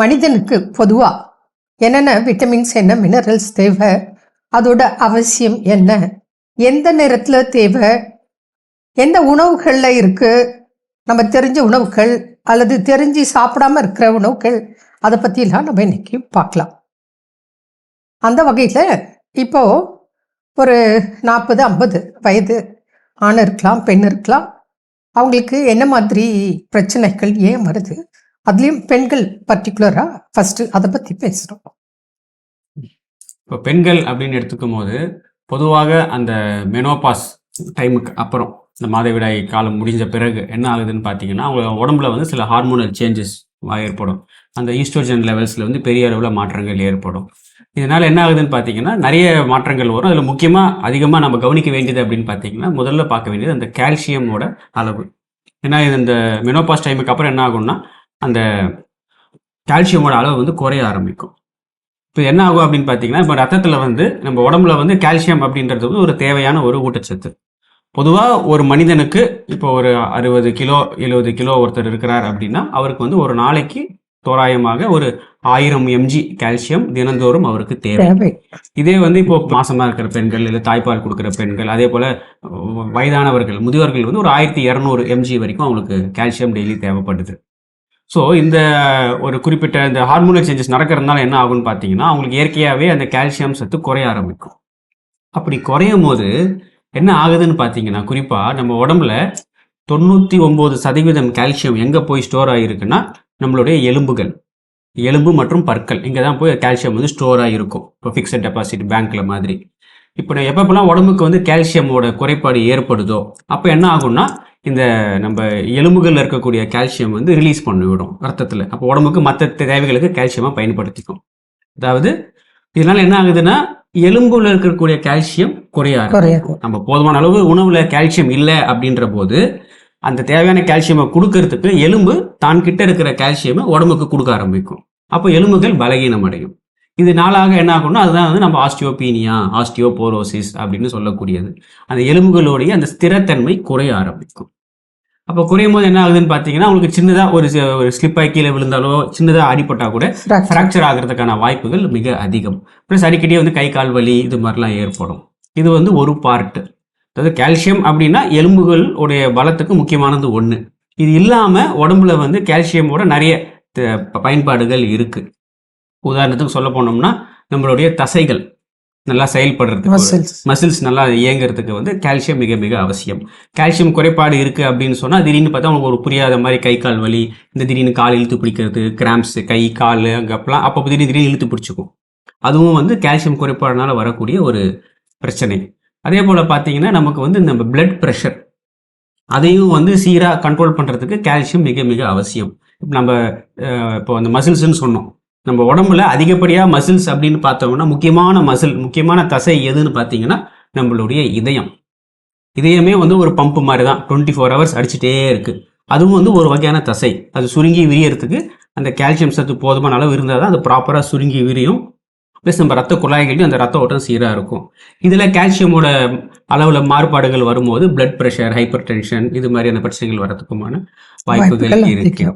மனிதனுக்கு பொதுவாக என்னென்ன விட்டமின்ஸ் என்ன மினரல்ஸ் தேவை? அதோட அவசியம் என்ன? எந்த நேரத்தில் தேவை? எந்த உணவுகளில் இருக்குது நம்ம தெரிஞ்ச உணவுகள் அல்லது தெரிஞ்சு சாப்பிடாம இருக்கிற உணவுகள் அதை பற்றிலாம் நம்ம இன்னைக்கு பார்க்கலாம். அந்த வகையில் இப்போ ஒரு நாற்பது ஐம்பது வயது ஆண் இருக்கலாம் பெண் இருக்கலாம். அவங்களுக்கு என்ன மாதிரி பிரச்சனைகள் ஏன் வருது? அதுலேயும் பெண்கள் பர்டிகுலராக ஃபஸ்ட்டு அதை பற்றி பேசுகிறோம் இப்போ பெண்கள் அப்படின்னு எடுத்துக்கும் போது பொதுவாக அந்த மெனோபாஸ் டைமுக்கு அப்புறம் இந்த மாதவிடாய் காலம் முடிஞ்ச பிறகு என்ன ஆகுதுன்னு பார்த்தீங்கன்னா அவங்க உடம்புல வந்து சில ஹார்மோனல் சேஞ்சஸ் ஏற்படும். அந்த ஈஸ்ட்ரோஜன் லெவல்ஸில் வந்து பெரிய அளவில் மாற்றங்கள் ஏற்படும். இதனால் என்ன ஆகுதுன்னு பார்த்தீங்கன்னா நிறைய மாற்றங்கள் வரும். அதில் முக்கியமாக அதிகமாக நம்ம கவனிக்க வேண்டியது அப்படின்னு பார்த்தீங்கன்னா முதல்ல பார்க்க வேண்டியது அந்த கால்சியமோட அளவு. ஏன்னா இது இந்த மெனோபாஸ் டைமுக்கு அப்புறம் என்ன ஆகும்னா அந்த கால்சியமோட அளவு வந்து குறைய ஆரம்பிக்கும். இப்போ என்ன ஆகும் அப்படின்னு பார்த்தீங்கன்னா இப்போ ரத்தத்தில் வந்து நம்ம உடம்புல வந்து கால்சியம் அப்படின்றது வந்து ஒரு தேவையான ஒரு ஊட்டச்சத்து. பொதுவாக ஒரு மனிதனுக்கு இப்போ ஒரு அறுபது கிலோ எழுபது கிலோ ஒருத்தர் இருக்கிறார் அப்படின்னா அவருக்கு வந்து ஒரு நாளைக்கு தோராயமாக ஒரு ஆயிரம் எம்ஜி கால்சியம் தினந்தோறும் அவருக்கு தேவை. இதே வந்து இப்போ மாசமா இருக்கிற பெண்கள் இல்லை தாய்ப்பால் கொடுக்குற பெண்கள் அதே போல வயதானவர்கள் முதியோர்கள் வந்து ஒரு ஆயிரத்தி இரநூறு எம்ஜி வரைக்கும் அவங்களுக்கு கால்சியம் டெய்லி தேவைப்படுது. ஸோ இந்த ஒரு குறிப்பிட்ட இந்த ஹார்மோனல் சேஞ்சஸ் நடக்கிறதுனால என்ன ஆகும்னு பார்த்தீங்கன்னா அவங்களுக்கு இயற்கையாகவே அந்த கால்சியம் சத்து குறைய ஆரம்பிக்கும். அப்படி குறையும் போது என்ன ஆகுதுன்னு பார்த்தீங்கன்னா குறிப்பாக நம்ம உடம்புல தொண்ணூற்றி ஒம்பது சதவீதம் கால்சியம் எங்கே போய் ஸ்டோர் ஆகிருக்குன்னா நம்மளுடைய எலும்புகள். எலும்பு மற்றும் பற்கள். இங்கே தான் போய் கால்சியம் வந்து ஸ்டோர் ஆகிருக்கும் இப்போ ஃபிக்ஸட் டெபாசிட் பேங்க்கில் மாதிரி. இப்போ எப்பப்பெல்லாம் உடம்புக்கு வந்து கால்சியமோட குறைபாடு ஏற்படுதோ அப்போ என்ன ஆகும்னா இந்த நம்ம எலும்புகளில் இருக்கக்கூடிய கால்சியம் வந்து ரிலீஸ் பண்ணிவிடும் ரத்தத்தில். அப்போ உடம்புக்கு மற்ற தேவைகளுக்கு கால்சியமாக பயன்படுத்திக்கும். அதாவது இதனால என்ன ஆகுதுன்னா எலும்புல இருக்கக்கூடிய கால்சியம் குறைய நம்ம போதுமான அளவு உணவுல கால்சியம் இல்லை அப்படின்ற போது அந்த தேவையான கால்சியமை கொடுக்கறதுக்கு எலும்பு தான் கிட்ட இருக்கிற கால்சியமை உடம்புக்கு கொடுக்க ஆரம்பிக்கும். அப்போ எலும்புகள் பலகீனம் அடையும். இது நாளாக என்ன ஆகும்னா அதுதான் வந்து நம்ம ஆஸ்டியோபீனியா ஆஸ்டியோபோரோசிஸ் அப்படின்னு சொல்லக்கூடியது. அந்த எலும்புகளுடைய அந்த ஸ்திரத்தன்மை குறைய ஆரம்பிக்கும். அப்போ குறையும் போது என்ன ஆகுதுன்னு பார்த்தீங்கன்னா உங்களுக்கு சின்னதாக ஒரு ஒரு ஸ்லிப்பாக கீழே விழுந்தாலோ சின்னதாக அடிபட்டா கூட. ஃப்ராக்சர் ஆகிறதுக்கான வாய்ப்புகள் மிக அதிகம். ப்ளஸ் அடிக்கடி வந்து கை கால் வலி இது மாதிரிலாம் ஏற்படும். இது வந்து ஒரு பார்ட்டு அதாவது கால்சியம் அப்படின்னா எலும்புகள் உடைய பலத்துக்கு முக்கியமானது ஒன்று இது இல்லாமல் உடம்புல வந்து கால்சியமோட நிறைய பயன்பாடுகள் இருக்கு. உதாரணத்துக்கு சொல்ல போனோம்னா நம்மளுடைய தசைகள். நல்லா செயல்படுறதுக்கு Muscles. மசில்ஸ் நல்லா இயங்குறதுக்கு வந்து கால்சியம் மிக மிக அவசியம். கால்சியம் குறைபாடு இருக்கு அப்படின்னு சொன்னா திடீர்னு பார்த்தா உங்களுக்கு ஒரு புரியாத மாதிரி கை கால் வலி இந்த திடீர்னு கால் இழுத்து பிடிக்கிறது கிராம்ஸ் கை கால் அங்கப்பெல்லாம் அப்போ திடீர்னு திடீர்னு இழுத்து பிடிச்சிக்கும். அதுவும் வந்து கால்சியம் குறைபாடுனால வரக்கூடிய ஒரு பிரச்சனை. அதே போல பார்த்தீங்கன்னா நமக்கு வந்து நம்ம பிளட் ப்ரெஷர் அதையும் வந்து சீராக கண்ட்ரோல் பண்ணுறதுக்கு கால்சியம் மிக மிக அவசியம். இப்போ நம்ம இப்போ அந்த மசில்ஸ்ன்னு சொன்னோம். நம்ம உடம்புல அதிகப்படியாக மசில்ஸ் அப்படின்னு பார்த்தோம்னா முக்கியமான மசில் முக்கியமான தசை எதுன்னு பார்த்தீங்கன்னா நம்மளுடைய இதயம். இதயமே வந்து ஒரு பம்பு மாதிரி தான் டுவெண்ட்டி ஃபோர் ஹவர்ஸ் அடிச்சுட்டே இருக்கு. அதுவும் வந்து ஒரு வகையான தசை. அது சுருங்கி விரியறதுக்கு அந்த கால்சியம் சத்து போதுமான அளவு இருந்தால் தான் அது ப்ராப்பராக சுருங்கி விரியும். ப்ளஸ் நம்ம ரத்த குழாய்களையும் அந்த ரத்த ஓட்டம் சீராக இருக்கும். இதில் கால்சியமோட அளவில் மாறுபாடுகள் வரும்போது பிளட் ப்ரெஷர் ஹைப்பர் டென்ஷன் இது மாதிரியான பிரச்சனைகள் வரதுக்குமான வாய்ப்புகள் இருக்கு.